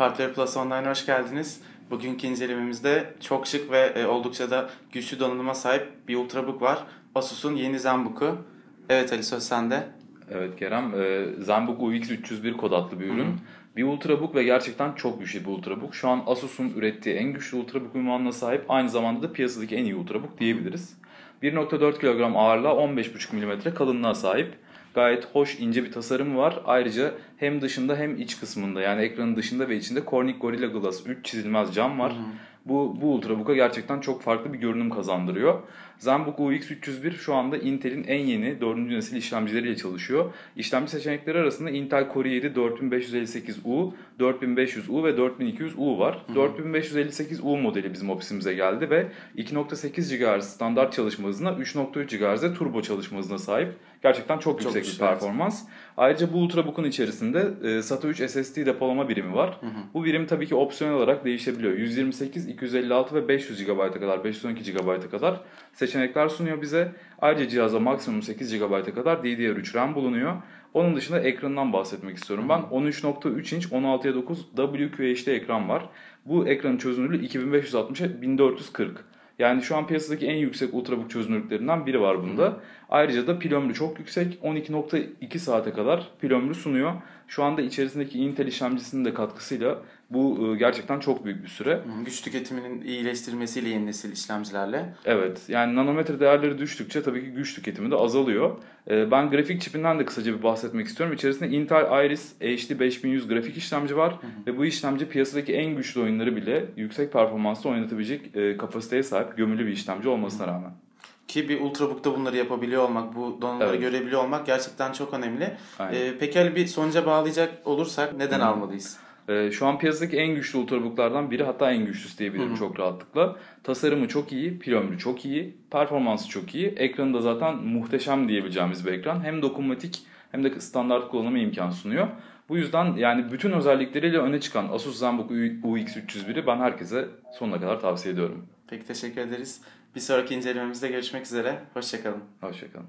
Hardware Plus Online'a hoş geldiniz. Bugünkü incelememizde çok şık ve e, oldukça da güçlü donanıma sahip bir Ultrabook var. Asus'un yeni ZenBook'u. Evet Ali söz sende. Evet Kerem, e, ZenBook UX301 kod adlı bir ürün. Hı-hı. Bir Ultrabook ve gerçekten çok güçlü bir Ultrabook. Şu an Asus'un ürettiği en güçlü Ultrabook ünvanına sahip. Aynı zamanda da piyasadaki en iyi Ultrabook diyebiliriz. 1.4 kilogram ağırlığa 15.5 mm kalınlığa sahip gayet hoş ince bir tasarım var. Ayrıca hem dışında hem iç kısmında yani ekranın dışında ve içinde Corning Gorilla Glass 3 çizilmez cam var. Hı hı. Bu, bu Ultrabook'a gerçekten çok farklı bir görünüm kazandırıyor. ZenBook UX301 şu anda Intel'in en yeni 4. nesil işlemcileriyle çalışıyor. İşlemci seçenekleri arasında Intel Core i7 4558U, 4500U ve 4200U var. Hı hı. 4558U modeli bizim ofisimize geldi ve 2.8 GHz standart çalışma hızına 3.3 GHz turbo çalışma hızına sahip. Gerçekten çok, çok yüksek bir performans. Ayrıca bu Ultrabook'un içerisinde e, SATA 3 SSD depolama birimi var. Hı hı. Bu birim tabii ki opsiyonel olarak değişebiliyor. 128, 256 ve 500 GB'a kadar, 512 GB'a kadar seçenekler sunuyor bize. Ayrıca cihazda maksimum 8 GB'a kadar DDR3 RAM bulunuyor. Onun dışında ekranından bahsetmek istiyorum ben. 13.3 inç 16'ya 9 WQHD ekran var. Bu ekranın çözünürlüğü 2560'a 1440. Yani şu an piyasadaki en yüksek ultrabook çözünürlüklerinden biri var bunda. Hı. Ayrıca da pil ömrü çok yüksek. 12.2 saate kadar pil ömrü sunuyor. Şu anda içerisindeki Intel işlemcisinin de katkısıyla bu e, gerçekten çok büyük bir süre. Güç tüketiminin iyileştirilmesiyle yeni nesil işlemcilerle. Evet. Yani nanometre değerleri düştükçe tabii ki güç tüketimi de azalıyor. E, ben grafik çipinden de kısaca bir bahsetmek istiyorum. İçerisinde Intel Iris HD 5100 grafik işlemci var. Hı hı. Ve bu işlemci piyasadaki en güçlü oyunları bile yüksek performansla oynatabilecek e, kapasiteye sahip gömülü bir işlemci olmasına rağmen. Ki bir Ultrabook'ta bunları yapabiliyor olmak, bu donanımları evet. görebiliyor olmak gerçekten çok önemli. Ee, peki bir sonuca bağlayacak olursak neden Hı. almalıyız? Ee, şu an piyasadaki en güçlü Ultrabook'lardan biri hatta en güçlüsü diyebilirim çok rahatlıkla. Tasarımı çok iyi, pil ömrü çok iyi, performansı çok iyi. Ekranı da zaten muhteşem diyebileceğimiz bir ekran. Hem dokunmatik hem de standart kullanımı imkan sunuyor. Bu yüzden yani bütün özellikleriyle öne çıkan Asus ZenBook UX301'i ben herkese sonuna kadar tavsiye ediyorum. Peki teşekkür ederiz. Bir sonraki incelememizde görüşmek üzere. Hoşçakalın. Hoşçakalın.